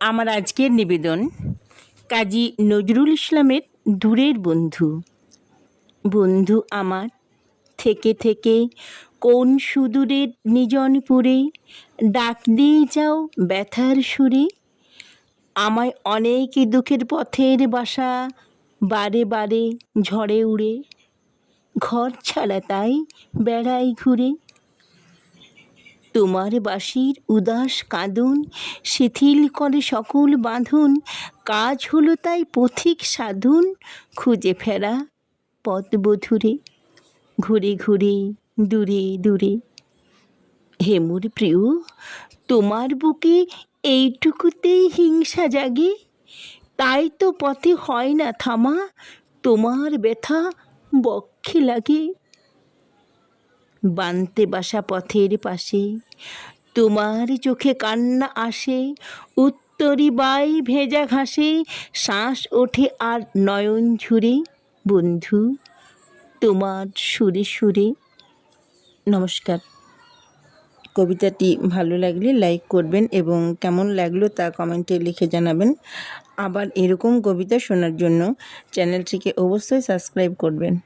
আমার আজকের নিবেদন, কাজী নজরুল ইসলামের দূরের বন্ধু। বন্ধু আমার, থেকে থেকে কোন সুদূরের নিজনপুরে ডাক দিয়ে যাও ব্যথার সুরে। আমায় অনেক দুঃখের পথের বাসা বারে বারে ঝড়ে উড়ে। ঘর ছাড়া তাই বেড়াই ঘুরে। তোমার বাসির উদাস কাঁদন, শিথিল করে সকল বাঁধন, কাজ হলো তাই পথিক সাধন, খুঁজে ফেরা পথবধূরে, ঘুরে ঘুরে, দূরে দূরে। হে মোর প্রিয়, তোমার বুকে এইটুকুতেই হিংসা জাগে, তাই তো পথে হয় না থামা, তোমার ব্যথা বক্ষে লাগে। বানতে বাসা পথের পাশে। তোমার চোখে কান্না আসে উত্তরি বাই ভেজা ঘাসে, শ্বাস ওঠে আর নয়ন ঝুরে বন্ধু, তোমার সুরে সুরে। নমস্কার। কবিতাটি ভালো লাগলে লাইক করবেন এবং কেমন লাগল তা কমেন্টে লিখে জানাবেন। আবার এরকম কবিতা শোনার জন্য চ্যানেলটিকে অবশ্যই সাবস্ক্রাইব করবেন।